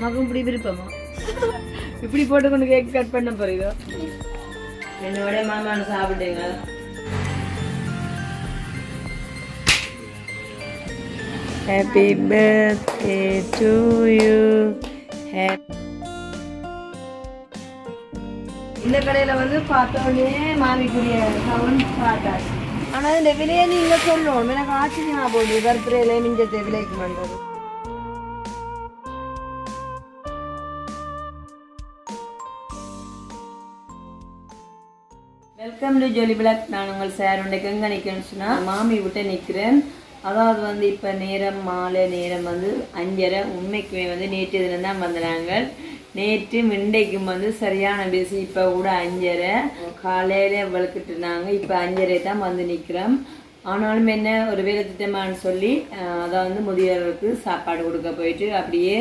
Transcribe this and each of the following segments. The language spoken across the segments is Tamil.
மகம் இப்படி விருப்பமா? இப்படி போட்டு கொண்டு கேக் கட் பண்ண போறீங்க என்னோட மாமான்னு சாப்பிட்டீங்க ஹாப்பி பர்த்டே டு யூ இந்த கடையில வந்து பார்த்தோன்னே மாமிக்குரிய சவுண்ட் பார்த்தாச்சு. ஆனா இந்த விலையை நீங்க சொல்லணும் எனக்கு ஆச்சரியமா போகுது கற்பூரையில மிஞ்சத்தை விலைக்கு பண்றது வெல்கம் டு ஜோலி பிளாக் நான் உங்கள் சார் உண்டைக்கு எங்கே நிற்கிறேன்னு சொன்னால் மாமி விட்டு நிற்கிறேன். அதாவது வந்து இப்போ நேரம் மாலை நேரம் வந்து அஞ்சரை உண்மைக்குமே வந்து நேற்று தினம் தான் வந்தாங்க. நேற்று மிண்டைக்கும் வந்து சரியான பேசி இப்போ கூட அஞ்சரை. காலையில் விளக்கிட்டுனாங்க இப்போ அஞ்சரை தான் வந்து நிற்கிறோம் ஆனாலும் என்ன ஒரு வேலை திட்டமான்னு சொல்லி அதை வந்து முதியோர்களுக்கு சாப்பாடு கொடுக்க போயிட்டு அப்படியே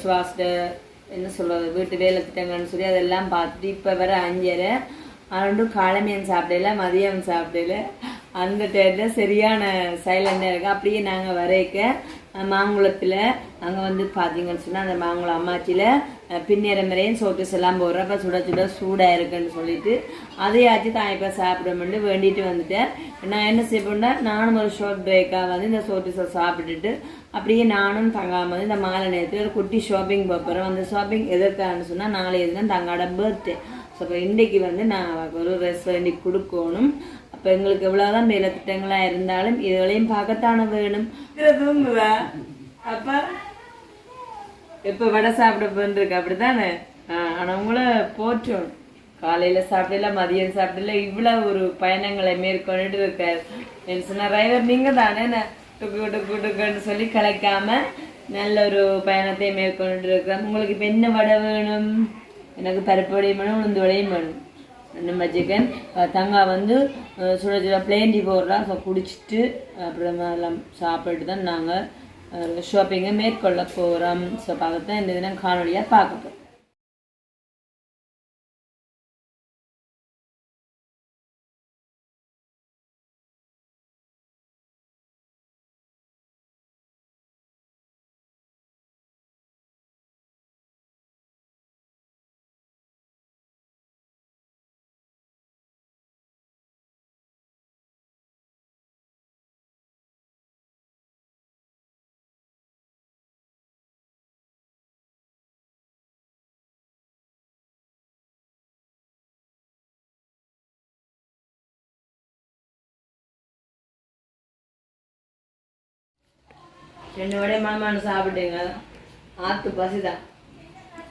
சுவாச சுவாசிட்ட என்ன சொல்கிறது வீட்டு வேலை திட்டங்கள்னு சொல்லி அதெல்லாம் பார்த்துட்டு இப்போ வர அஞ்சரை. ஆண்டும் காலமையன் சாப்பிடல மதியம் சாப்பிடல. அந்த டேட்டில் சரியான சைலண்டாக இருக்குது அப்படியே நாங்கள் வரைக்க மாங்குளத்தில் அங்கே வந்து பார்த்தீங்கன்னு சொன்னால் அந்த மாங்குளம் அம்மாச்சியில் பின்னேற மாதிரியும் சோத்துஸ் எல்லாம் போடுறப்ப சுட சுட சூடாக இருக்குன்னு சொல்லிட்டு அதையாச்சும் தான் இப்போ சாப்பிடணும்னு வேண்டிட்டு வந்துட்டேன். நான் என்ன செய்யணும்னா நானும் ஒரு ஷார்ட் பிரேக்காக வந்து இந்த சோத்துஸை சாப்பிட்டுட்டு அப்படியே நானும் தங்காம வந்து இந்த மாலை நேரத்தில் ஒரு குட்டி ஷாப்பிங் போகிறோம் அந்த ஷாப்பிங் எதற்கான்னு சொன்னால் நாளைக்கு தான் தங்காட பர்த்டே ஸோ இப்போ இன்றைக்கு வந்து நான் ஒரு ட்ரெஸ் வேண்டி கொடுக்கணும். அப்போ எங்களுக்கு எவ்வளோதான் வேலை திட்டங்களாக இருந்தாலும் இதுகளையும் பார்க்கத்தானே வேணும். தூங்குவா. அப்போ எப்போ வடை சாப்பிட போன்றிருக்கு அப்படித்தானே? ஆனால் உங்களை போற்றோம். காலையில் சாப்பிடல மதியம் சாப்பிடல இவ்வளோ ஒரு பயணங்களை மேற்கொண்டு இருக்கார். என்ன சொன்ன டிரைவர் நீங்கள் தானே நான் டுக்கு டுக்கு டுக்குன்னு சொல்லி கலைக்காம நல்ல ஒரு பயணத்தை மேற்கொண்டு இருக்கிறேன் உங்களுக்கு இப்போ என்ன வடை வேணும்? எனக்கு பருப்பு வடையும் வேணும் உளுந்து வடையும் வேணும். நம்ம சிக்கன் தங்கா வந்து சுட சுட பிளேண்டி போடுறா. ஸோ குடிச்சிட்டு அப்புறமா எல்லாம் சாப்பிட்டு தான் நாங்கள் ஷாப்பிங்கை மேற்கொள்ள போகிறோம் ஸோ பார்க்கத்தான் இந்த தினம் காணொலியாக பார்க்க போகிறோம் ரெண்டு வடை மாமான்னு சாப்பிட்டீங்க ஆத்து பசிதான்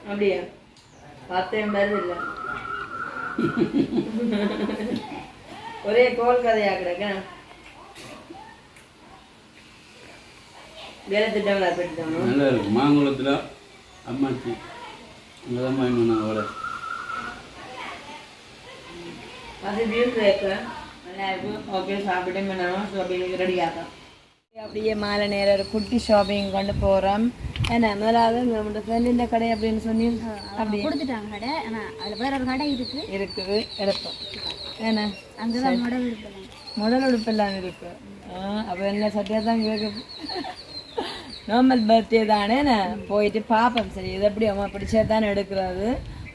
அப்படியா? பார்த்தே வருது இல்லை. ஒரே கோல் கதையா கிடக்க. வேலை திட்டங்களா போயிட்டு நல்லா இருக்கு மாங்குளத்தில் அம்மாச்சி. அங்கே தான் வாங்கினேன் அவரை? வசதியும் கேட்க நல்லா இருக்கும் ஓகே சாப்பிட்டு ஷாப்பிங் ரெடி ஆகும் அப்படியே மாலை நேரம் ஒரு குட்டி ஷாப்பிங் கொண்டு போகிறோம் ஏன்னா முதலாவது நம்மளோட ஃப்ரெண்டின் கடை அப்படின்னு சொல்லி அப்படி கொடுத்துட்டாங்க கடை. ஆனா அதுல வேற ஒரு கடை இருக்கு. இருக்குது எடுப்போம். ஏன்னா அங்கதான் மாடல் இருக்கலாம் முதல் உடுப்பெல்லாம் இருக்கு. அப்போ என்ன சட்டியாக தான் கேட்க நார்மல் பர்த்டே தானே போயிட்டு பார்ப்போம் சரி இது எப்படி அம்மா பிடிச்சே தானே எடுக்கிறது?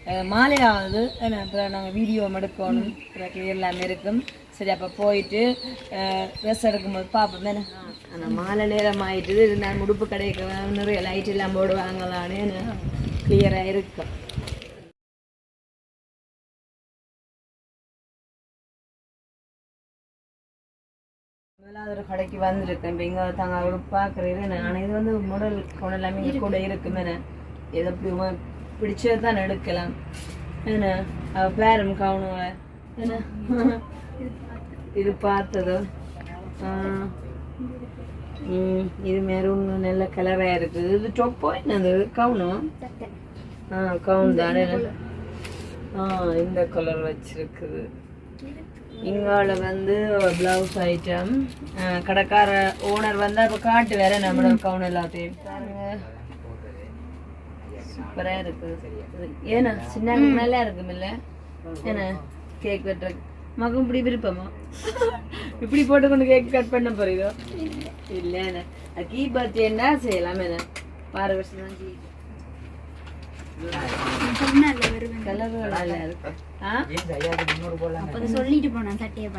அஹ் மாலை ஆகுது ஏன்னா அப்புறம் நாங்கள் வீடியோ எடுக்கணும் அப்புறம் எல்லாமே இருக்கும். சரி அப்போ போயிட்டு ட்ரெஸ் எடுக்கும்போது பார்ப்போம் தானே ஆனால் மாலை நேரம் ஆயிட்டு இது நான் உடுப்பு கடைக்கு நிறைய லைட் எல்லாம் போடுவாங்களான்னு கிளியராக இருக்கும். முதலாவது ஒரு கடைக்கு வந்திருக்கேன். இப்போ இங்கே தாங்க அவர் பார்க்குறது நான் இது வந்து முதல் கொண்டு எல்லாமே இங்கே கூட இருக்குமே. எது அப்படி பிடிச்சது தான் எடுக்கலாம். என்ன? அவ பேரும் கவனம் என்ன? இது பார்த்ததோ? இது மெரூன் நல்ல கலராக இருக்குது. இது டொப்போ என்னது? கவுனம் ஆ? கவுன் தானே? ஆ இந்த கலர் வச்சிருக்குது. இங்கால வந்து ப்ளவுஸ் ஐட்டம் கடைக்கார ஓனர் வந்து அப்போ காட்டு வேற நம்மளோட கவுன் எல்லாத்தையும். பாருங்க. சூப்பரா இருக்கு இது ஏன்னா சின்ன நல்லா இருக்கும் இல்ல ஏன்னா கேக் வெட்டுற மகம் இப்படி விருப்பமா? இப்படி போட்டு கொண்டு கேக் கட் பண்ண போறீதோ இல்ல கீ பர்த்டேன்னா செய்யலாம் என்ன? பாரு வருஷம் தான் கீ சொல்லிட்டு போனான் சட்டையை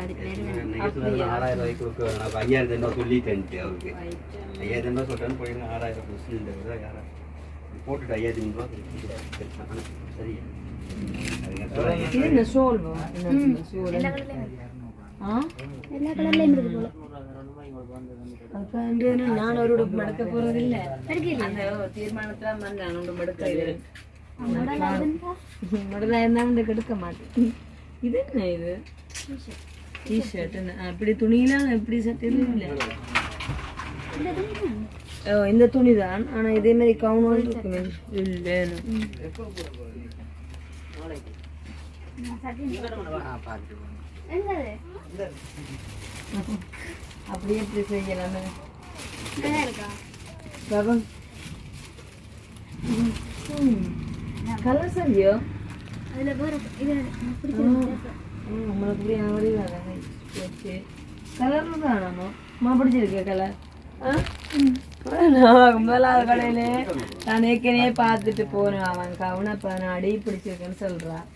ஐயாயிரத்தி ஐநூறு சொல்லிட்டேன் அவருக்கு. ஐயாயிரத்தி ஐநூறு சொல்றேன்னு போயிருங்க. ஆறாயிரம் போட்டுட்டு ஐயாயிரத்தி. சரி சொல்றேன். இது என்ன சோல் எல்லா கலர்லையும் இருக்கு போல அதுக்காண்டி நான் அவரோட மடக்க போறது இல்ல எடுக்கல அந்த தீர்மானத்துல வந்து நான் ஒன்று மடக்க மடலா இருந்தா கெடுக்க மாட்டேன் இது என்ன இது டிஷர்ட் அப்படி துணியெல்லாம் எப்படி சட்டை இல்லை இந்த துணி இந்த தான் ஆனா இதே மாதிரி கவுனும் இருக்குமே இல்லை அப்படியே அப்படி எப்படி செய்யலாமே இருக்கா கலர் சரியோ அதுல வேற இது நம்மளுக்கு இப்படி ஆவடி கலர் தானோ மா பிடிச்சிருக்கேன் கலர் முதலாவது கடையில நான் ஏற்கனவே பார்த்துட்டு போனேன் அவன் கவுனை இப்போ நான் அடி பிடிச்சிருக்கேன்னு சொல்றான்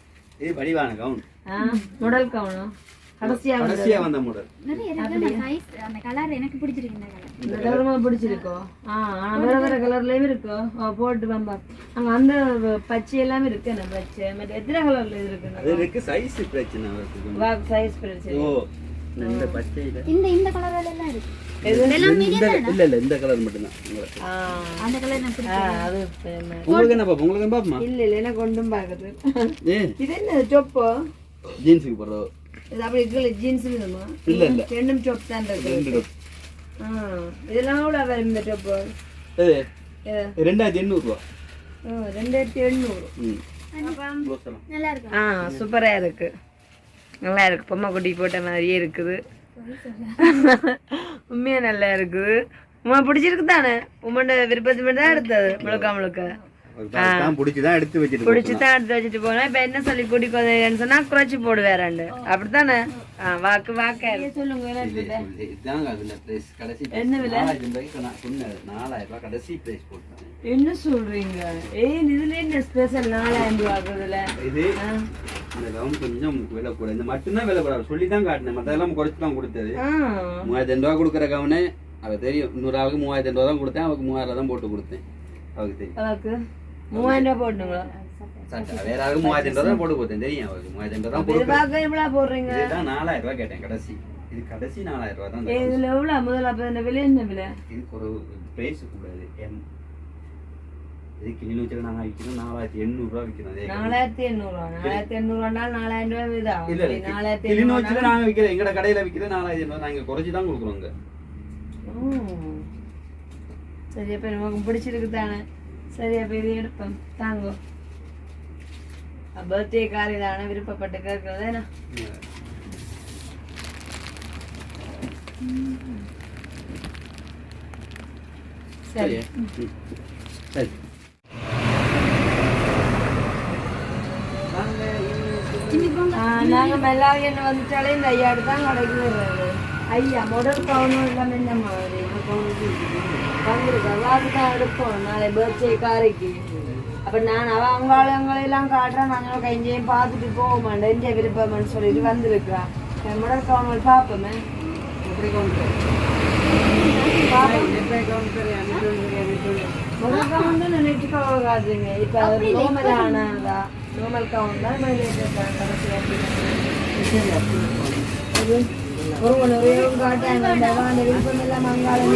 இது வடிவான கவுன். ஆ முடல் கவுனம் கடைசியா கடைசியா வந்த மாடல் அந்த அந்த கலர் எனக்கு பிடிச்சிருக்கு இந்த கலர் இந்த கலருமா பிடிச்சிருக்கோ? ஆ ஆனா வேற வேற கலர்லயும் இருக்கோ? போட்டு வம்பா அங்க அந்த பச்சை எல்லாமே இருக்கு என்ன பச்சை. மற்ற எத்தனை கலர்ல இருக்கு? அது இருக்கு சைஸ் பிரச்சனை அவருக்கு. கொஞ்சம். வா சைஸ் பிரச்சனை. ஓ இந்த இந்த இந்த கலர் எல்லாம் இருக்கு. இந்த இல்ல இல்ல இந்த கலர் மட்டும்தான். உங்களுக்கு. ஆ. அந்த கலர் எனக்கு. உங்களுக்கு என்ன பாப்பா? உங்களுக்கு பாப்பமா இல்ல இல்ல எனக்கு ஒன்றும் பாக்குது. இது என்ன டொப்போ ஜீன்ஸுக்கு இது அப்படி இருக்குல்ல ஜீன்ஸ் விதமா இல்ல இல்ல. ரெண்டும் டொப் தான் இருக்கு. இதெல்லாம் கூட வரும் இந்த டொப்பு இது ரெண்டாயிரத்தி எண்ணூறு ரூபா. ரெண்டாயிரத்தி எண்ணூறு. நல்லா இருக்கு? ஆ சூப்பரா இருக்கு. நல்லா இருக்கு. பொம்மை குட்டி போட்ட மாதிரியே இருக்குது. உண்மையா நல்லா இருக்கு. உமா பிடிச்சிருக்கு தானே? உமண்ட விருப்பத்து மட்டும் தான் எடுத்தது முழுக்க முழுக்க. பிடிச்சிதான் எடுத்து வச்சிட்டு பிடிச்சி தான் எடுத்து வச்சுட்டு போனா இப்ப என்ன சொல்லி கூட்டி கொதைன்னு சொன்னா குறைச்சி போடுவேறாண்டு. அப்படித்தானே? வாக்கு வாக்க. சொல்லுங்க என்ன விலை? நாலாயிரம் ரூபாய்க்கு நான் சொன்னேன் நாலாயிரம் ரூபாய் கடைசி பிரைஸ் போட்டேன். என்ன சொல்றீங்க? ஏய் இதுல என்ன ஸ்பெஷல் நாலாயிரம் ரூபா ஆகுதுல? இது இந்த கவுன் கொஞ்சம் விலை கூட. இந்த மட்டும்தான் விலை கூட. சொல்லி தான் காட்டினேன் மற்றதெல்லாம் குறைச்சி தான் கொடுத்தது. மூவாயிரத்தி ரூபா கொடுக்குற கவுனு அவருக்கு தெரியும். ஆளுக்கு மூவாயிரத்தி ரூபா தான் கொடுத்தேன். அவருக்கு மூவாயிரம் தான் போட்டு கொடுத்தேன். தெரியும். மூவாயிரம் ரூபாய் போட்டுங்களா சட்டை வேற ஆளுக்கு மூவாயிரத்தி தான் போட்டு கொடுத்தேன் தெரியும் அவருக்கு. மூவாயிரத்தி ரூபா தான் எவ்வளவு போடுறீங்க? இதுதான் நாலாயிரம் ரூபாய் கேட்டேன் கடைசி. இது கடைசி நாலாயிரம் ரூபாய் தான் இதுல எவ்வளவு? முதல்ல அப்ப இந்த விலை என்ன விலை? இதுக்கு ஒரு பிரைஸ் கூடாது. எம். இது கிளி வச்சுக்க நாங்கள் விற்கிறோம் நாலாயிரத்தி எண்ணூறுரூவா விற்கிறோம் அதே நாலாயிரத்தி எண்ணூறு? ரூபா நாலாயிரத்தி எண்ணூறுனாலும் நாலாயிரம் ரூபாய் வீதா. இல்ல இல்ல நாலாயிரத்தி கிளி எண்ணூறு வச்சுல நாங்கள் விற்கிறோம் எங்கட கடையில விற்கிறது நாலாயிரத்தி எண்ணூறு. நாங்கள் குறைச்சி தான் கொடுக்குறோம் இங்க. ம். சரி அப்ப நமக்கு பிடிச்சிருக்கு தானே? சரி அப்ப இது எடுப்போம். தாங்கோ. பர்த்டே காரி தானே விருப்பப்பட்டு கேட்கறது என்ன சரி சரி ம். சரி ஆ, நாங்க மெல்லாவி என்ன வந்துட்டாலே இந்த ஐயாடு தான் கடைக்கு வர்றது ஐயா முதல் கவுனும் எல்லாம் என்ன மாதிரி வந்துருக்கு தான் எடுப்போம் நாளை பர்த்டே காரைக்கு அப்ப நான் அவ அவங்கள அவங்களெல்லாம் காட்டுறேன் நாங்களும் கைஞ்சையும் பார்த்துட்டு போக மாட்டேன் எந்த விருப்பம்னு சொல்லிட்டு வந்திருக்கா என் முதல் கவுன் பார்ப்போமே எப்படி கொண்டு முதல் கவுன் தான் நினைச்சு போகாதுங்க இப்ப நோமல் ஆனாதா நோமல் கவுன் தான் ஒரு ஒரே காட்டாங்க அந்த விருப்பம் எல்லாம் மங்காளம்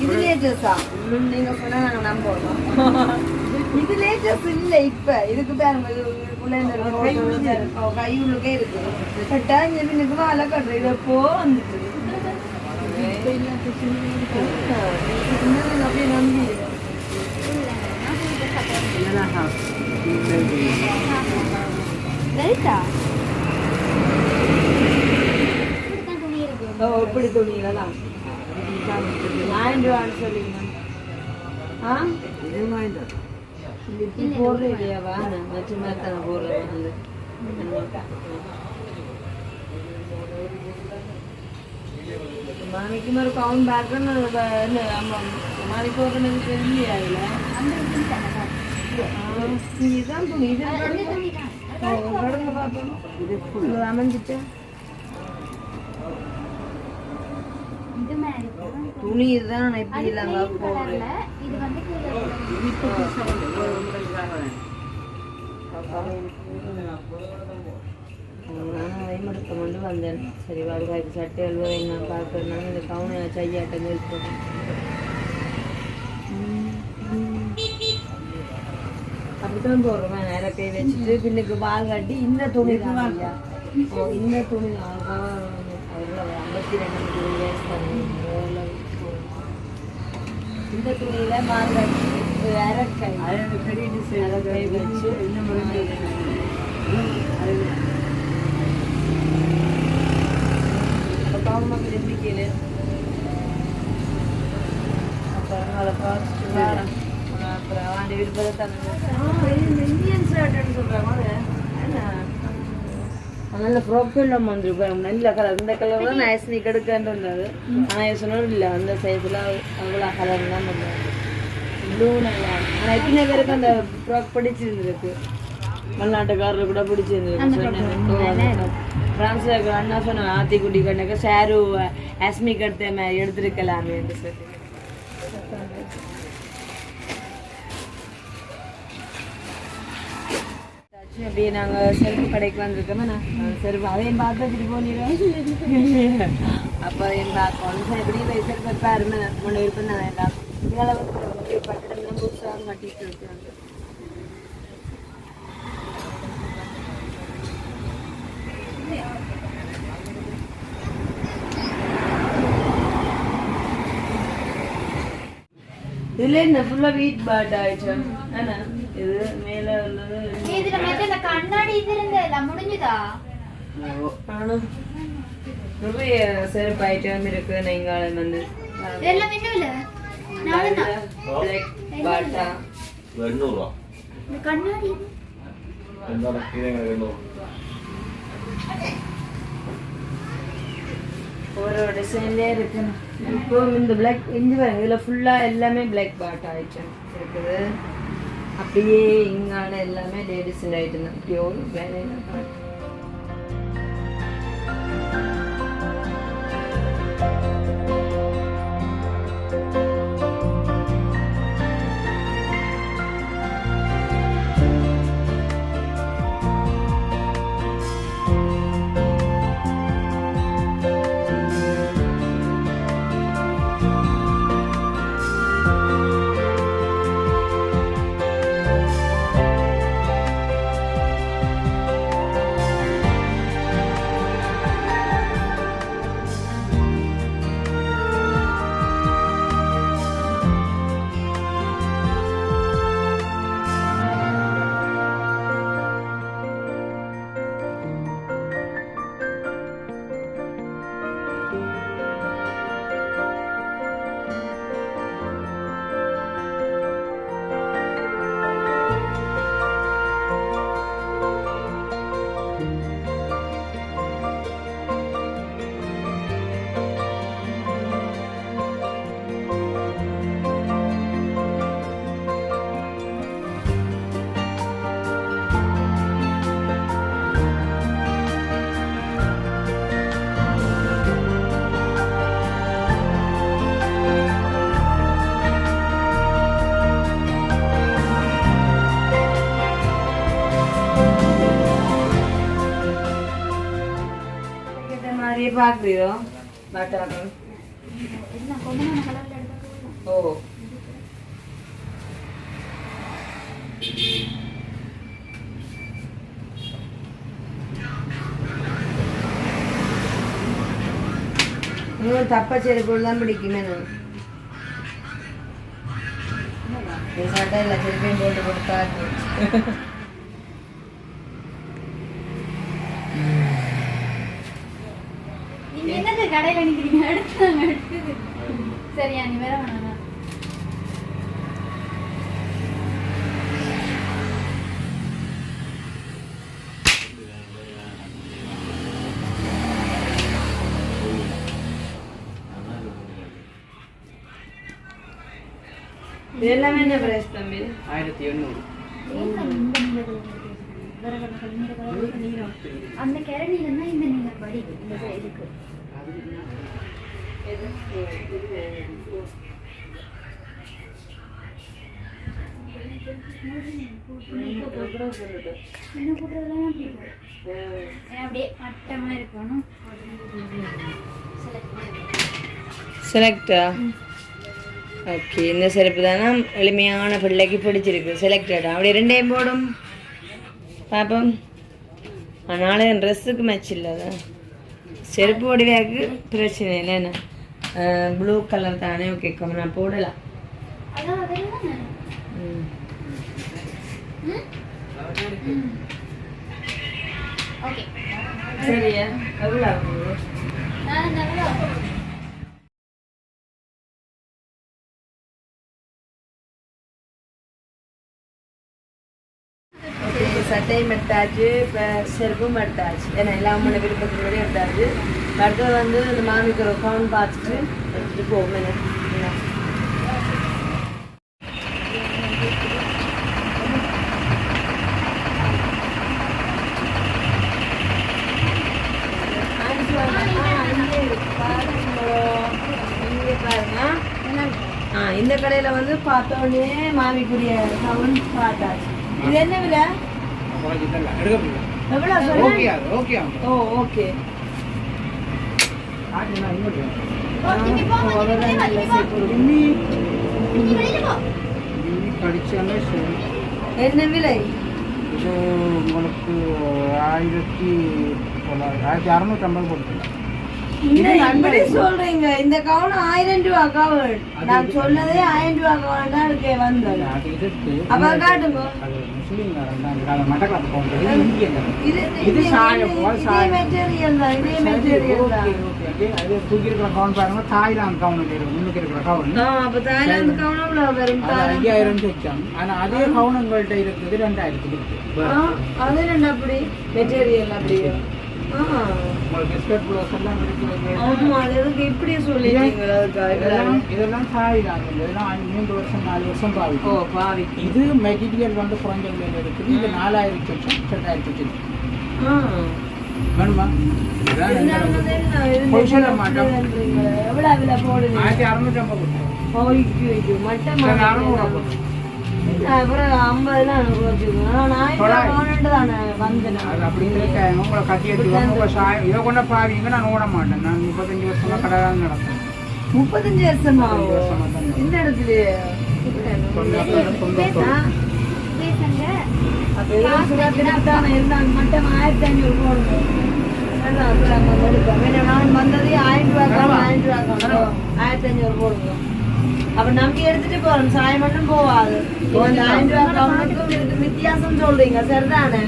இது லேட்டஸ்டா நீங்க சொன்னா நாங்க நம்புவோம் இது லேட்டஸ்ட் இல்ல இப்ப இதுக்கு பாருங்க கையுள்ளுக்கே இருக்கு கட்டா இந்த பின்னுக்கு வாழை கட்டுற இது எப்போ வந்துட்டு அப்படியே நம்பி இருக்கு ஓ இப்படி துணிகளா ஆயிரம் ரூபான்னு சொல்லிங்க. ஆ? இப்படி போடுற இல்லையாவா நான் மற்ற மாதிரி. தானே போடுறேன் வந்து மாமிக்கு ஒரு கவுண்ட் பேக்ரவுண்ட் மாமி போடுறது தெரியாது இதுதான் துணி இது கடந்து பார்ப்போம் இது ஃபுல் அமைஞ்சிட்டு துணி இதுதான் நான் எப்படி இல்லாம போடுறேன் இது வந்து வயமடுத்த கொண்டு வந்தேன். சரி வருவாய்க்கு சட்டை அல்வா நான் பார்க்கறதுனால இந்த கவுனை செய்யாட்டம் இருக்கும் அப்படித்தான் போடுறேன் நேரம் கை வச்சுட்டு பின்னுக்கு பால் கட்டி இந்த துணி தான் இந்த துணி. ஐம்பத்தி ரெண்டு இந்த துணியில பால் கட்டி அரக்கை வச்சு எப்படி கேளு அப்புறம் அதை பார்த்துட்டு அப்புறம் அவன் விருப்பத்தை இந்தியன் ஷர்ட்னு சொல்கிறாங்க நல்ல ப்ரொஃபைல் வந்துருப்பாரு நல்ல கலர் இந்த கலர் தான் நான் கெடுக்கன்னு இருந்தது ஆனால் சொன்னது இல்லை அந்த சைஸில் அவ்வளோ கலர் தான் பண்ணுவாங்க ப்ளூ நல்லா ஆனால் எத்தனை பேருக்கு அந்த ஃப்ராக் பிடிச்சிருந்துருக்கு வெளிநாட்டுக்காரர் கூட பிடிச்சிருந்துருக்கு ஃப்ரான்ஸில் அண்ணா சொன்ன ஆத்திக்குட்டி கண்ணுக்கு ஷேரு அஸ்மிக் எடுத்த எடுத்திருக்கலாமே என்று சொல்லி அப்படியே நாங்கள் செருப்பு கடைக்கு வந்திருக்கோமே நான் செருப்பு அதையும் பார்த்து வச்சுட்டு போனீங்க அப்போ அதையும் பார்க்கணும் எப்படி போய் செருப்பு பாருமே கொண்டு விருப்பம் தான் வேண்டாம் இதெல்லாம் வந்து பட்டிடம் புதுசாக கட்டிட்டு இருக்காங்க. இதுல என்ன ஃபுல்லா வீட் பாட் ஆயிடுச்சு. இது மேல உள்ளது இந்த கண்ணாடி இது இருந்ததா முடிஞ்சுதா? நிறைய செருப்பு ஐட்டம் இருக்கு நெய்ங்காலம் வந்து. எல்லாம் என்ன இல்ல பாட்டா எண்ணூறுவா இந்த பிளாக் இஞ்சி பாருங்க இதில் ஃபுல்லாக எல்லாமே பிளாக் பாட் ஆகிட்டு இருக்குது. அப்படியே இங்கான எல்லாமே லேடிஸ் ஐட்டம் தான் இப்படி ஒரு வேலையில் மாதிரியே பார்க்குறீரோ பட்டாக்கம் ஓ இன்னும் தப்பா செருப்பு தான் பிடிக்குமே நான் சட்டை இல்லை செருப்பையும் போட்டு கொடுத்தா കടയിൽ എനിക്ക് സരി അനിവരമാണ് ഇതെല്ലാം എന്നെ പ്രശ്നം ആയിരത്തി എണ്ണൂറ്. அந்த கிழமையில தான் இந்த படி இந்த இதுக்கு அப்படியே மட்டமா இருக்கணும்? செலக்டா ஓகே இந்த செருப்பு தானே? எளிமையான பிள்ளைக்கு பிடிச்சிருக்கு. செலக்டடா அப்படி ரெண்டையும் போடும். பிரச்சனை இல்லை என்ன? ப்ளூ கலர் தானே ஓகே கம்ம நான் போடலாம். அதான் அதெல்லாம் ம். ஓகே சரியா எவ்வளோ ஆகுது சட்டையும் எடுத்தாச்சு இப்போ செருப்பும் எடுத்தாச்சு ஏன்னா எல்லாம் மூணு விருப்பத்தின்படி எடுத்தாச்சு. அடுத்து வந்து இந்த மாமிக்கு ஒரு ஃபோன் பார்த்துட்டு எடுத்துகிட்டு போகும் இந்த கடையில வந்து பார்த்தோன்னே உடனே மாமிக்குரிய சவுண்ட் பார்த்தாச்சு. இது என்ன விலை? எவ்வளோ சொல்லுங்க ஓ ஓகே போ. நீங்க வெளியில போ. என்ன விலை இது உங்களுக்கு ஆயிரத்தி தொள்ளாயிரம் ஆயிரத்தி அறநூற்றம்பது கொடுத்துருங்க இந்த இப்படி சொல்றீங்க இந்த கவுன் ஆயிரம் ரூபா கவுன் நான் சொன்னதே ஆயிரம் ரூபா கவுன் தான் அது அப்ப காட்டுங்க இது சாயம் போல் இதே சாயம். மெட்டீரியல் தான் இதே சரி, மெட்டீரியல் ஓகே, தான் ஓகே, ஓகே. அது தூக்கி இருக்கிற கவுன் பாருங்க தாய்லாந்து கவுன் முன்னுக்கு இருக்கிற கவுன் ஐயாயிரம் வச்சாங்க ஆனா அதே கவுன் உங்கள்கிட்ட இருக்குது ரெண்டாயிரத்துக்கு அது ரெண்டு அப்படி மெட்டீரியல் அப்படியே ஸ்கர்ட் ப்ளவுஸ் எல்லாம் இருக்குது ஆமா அது எதுக்கு இப்படி சொல்லிட்டீங்க? அதுக்காக. இதெல்லாம் இதெல்லாம் தாய்லாந்து இதெல்லாம் மூன்று வருஷம் நாலு வருஷம் ஓ பாவிக்கும். பாவி இது மெட்டீரியல் வந்து குறைஞ்ச விலையில இருக்குது. இது நாலாயிரத்தி ரெண்டாயிரத்தி வேணுமா? மாட்டோம். விலை ஆயிரத்தி ஐயோ, மட்டமா அப்புறம் ஐம்பதுலாம் வச்சுக்கோங்க. நான். வாங்கிட்டு தானே வந்தேன். அப்படி இருக்க உங்களை கட்டி எடுத்துவாங்க உங்களை சாயம் இதை கொண்ட பாவீங்க நான் ஓட மாட்டேன் நான் முப்பத்தஞ்சு வருஷமா கடை தான் முப்பத்தஞ்சு வருஷமா இந்த தானே இருந்தாங்க. மட்டம் ஆயிரத்தி ஐநூறு போடுங்க. வேண்டாம், அப்புறம் அங்க வந்து எடுப்போம். ஏன்னா நான் வந்ததே ஆயிரம் ரூபாய் ஆயிரம் ரூபாய். ஆயிரத்தி ஐநூறு போடுங்க அப்ப நம்பி எடுத்துட்டு போறோம் சாயம் மட்டும் போவாது வித்தியாசம் சொல்றீங்க சரிதானே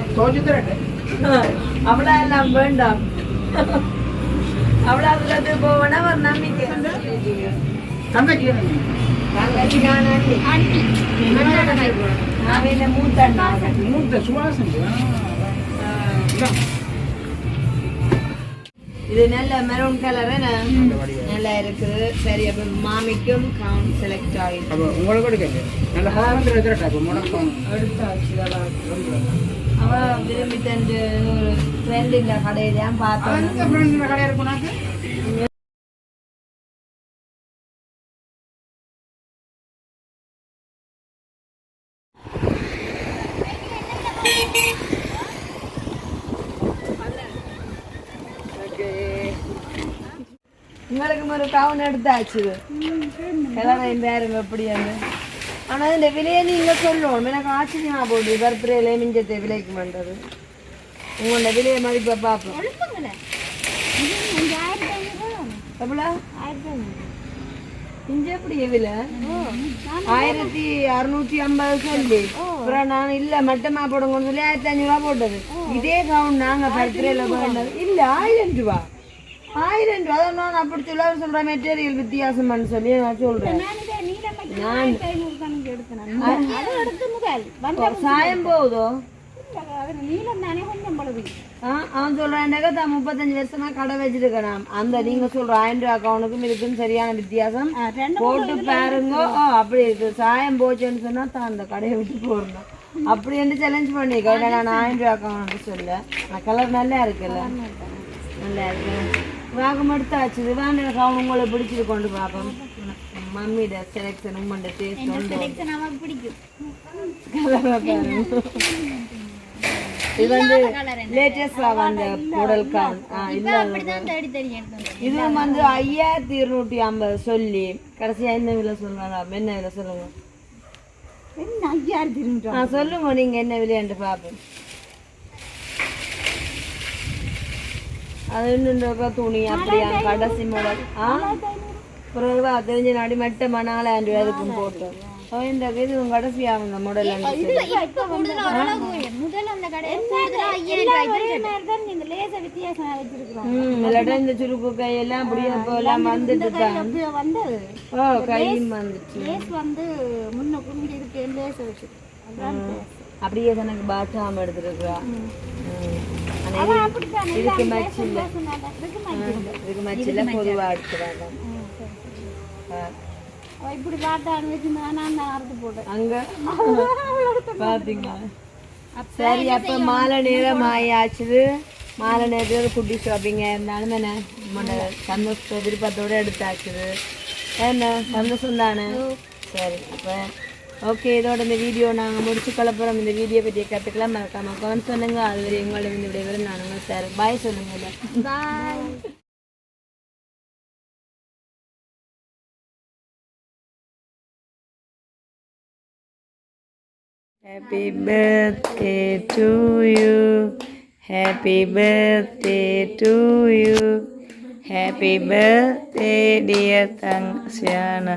அவ்வளோ எல்லாம் வேண்டாம் அவ்வளோ அதுக்கு போவேன்னா ஒரு நம்பிக்கை தங்கச்சி தங்கச்சி. நான் மூத்த மூத்த சுவாசம் இது நல்ல மெரூன் கலர் நல்லா இருக்குது சரி அப்ப மாமிக்கும் கவுன் செலக்ட் ஆகிடுச்சு அப்போ உங்களுக்கு எடுக்க நல்ல ஹாரம் இருக்கிறட்டா இப்போ முடக்கம் எடுத்தாச்சு அவ விரும்பி தந்து ஒரு ஃப்ரெண்ட் இந்த கடையிலாம் பார்த்தோம். அந்த ஃப்ரெண்ட்ஸ் கடை இருக்குனாக்கு கவுன் எடுத்தாச்சு கலரையும் பேருங்க எப்படியான்னு ஆனால் இந்த விலையை நீங்கள் சொல்லணும். எனக்கு ஆச்சரியமா போகுது பர்த்டேல மிஞ்சத்தை விலைக்கு பண்ணுறது உங்களோட விலையை மதிப்பை பார்ப்போம். எவ்வளோ. இங்க எப்படி விலை? ஆயிரத்தி அறுநூத்தி ஐம்பது சொல்லி. அப்புறம் நான் இல்ல மட்டமா போடுங்கன்னு சொல்லி ஆயிரத்தி அஞ்சூறுவா போட்டது. இதே கவுன் நாங்க பர்த்டேல வேண்டது இல்ல ஆயிரம் ரூபா. ஆயிரம் ரூபா அதான் நான் அப்படி சொல்ல சொல்ற மெட்டீரியல் வித்தியாசம்னு சொல்லி நான் சொல்றேன். சாயம் போகுதோ? தானே அவன் சொல்றான்டாக்க தான் முப்பத்தஞ்சு வருஷமா கடை வச்சிருக்கிறான். அந்த நீங்க சொல்ற ஆயிரம் ரூபா அக்கௌண்ட்டுக்கும் இதுக்கும் சரியான வித்தியாசம். போட்டு பாருங்க. அப்படி இருக்கு. சாயம் போச்சுன்னு சொன்னா தான் அந்த கடையை விட்டு போடணும் அப்படி என்று சேலஞ்ச் பண்ணிக்க. நான் ஆயிரம் ரூபா அக்கௌண்ட் சொல்ல. கலர் நல்லா இருக்குல்ல. நல்லா இருக்கு. வாகம் எடுத்தாச்சு இதுதான் எனக்கு உங்களை பிடிச்சிட்டு கொண்டு பார்ப்போம் மம்மியோட செலெக்ஷன் உம்மண்ட டேஸ்ட் செலெக்ஷன் பிடிக்கும். இது வந்து லேட்டஸ்டா வந்த உடல் கால் ஆ இல்ல அப்படிதான் தேடி தேடி எடுத்து வந்தேன். இது வந்து ஐயாயிரத்தி இருநூற்றி ஐம்பது சொல்லி. கடைசியா என்ன விலை சொல்லுவாங்க என்ன விலை சொல்லுங்க? என்ன ஐயாயிரத்தி இருநூறு ஆ சொல்லுங்க நீங்க என்ன விலைன்னு பார்ப்போம் அது இன்னும் துணி அப்படியா? கடைசி மாடல் ஆ? பிறகு தெரிஞ்ச நாடி மட்டமா நாலாயிரம் ரூபாய் அதுக்கும் போட்டோம் இந்த இது கடைசி ஆகுங்க இப்ப. முதல்ல இந்த இல்லாட்டா சுருக்கு கையெல்லாம் அப்படியே போலாம் வந்துட்டு தான். இது வந்து ஓ கையும் வந்துச்சு. லேஸ் வந்து முன்ன குஞ்சு இருக்கு லேச வச்சிருக்கோம் அதான் அப்படியே எனக்கு பாட்டாம எடுத்துருக்கா இதுக்கு மச்சு இல்ல இதுக்கு மாதிரி இதுக்கு மச்சு இல்ல பொதுவா எடுத்துறாங்க இப்படி பார்த்தான்னு வச்சிருந்தா நான் அறுத்து போட்டேன் அங்க பாத்தீங்களா சரி அப்ப மாலை நேரம் ஆயாச்சு மாலை நேரத்தில் குட்டி ஷாப்பிங்க இருந்தாலும் என்ன நம்மளோட சந்தோஷ விருப்பத்தோட எடுத்தாச்சுது என்ன சந்தோஷம் தானே? சரி அப்ப ஓகே இதோட இந்த வீடியோ நாங்கள் முடிச்சு போகிறோம் இந்த வீடியோ பற்றிய கற்றுக்கலாம் மறக்காம கமெண்ட் சொல்லுங்க அது வரை உங்களோட இந்த விடைபெறும் நான் சார் பாய் சொல்லுங்க பாய் Happy birthday to you. Happy birthday to you. Happy birthday, dear Tangsiana.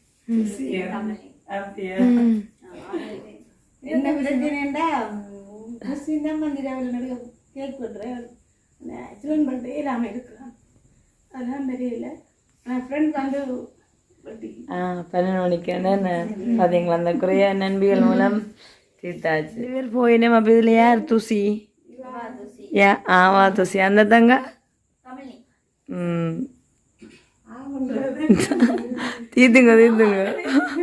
அப்படியா என்ன பிரச்சனைண்டா முஸ்லீம் தான் மந்திராவில் நடுக்க கேக் பண்ணுறேன் இல்லாமல் இருக்கிறான் அதெல்லாம் தெரியல என் ஃப்ரெண்ட் வந்து பன்னெண்டு மணிக்கு பார்த்தீங்களா அந்த குறைய நண்பிகள் மூலம் தீர்த்தாச்சு பேர் போயினேம் அப்போ இதில் யார் தூசி? யா ஆவா தூசி. அந்த தங்க? ம். 得るい得いる。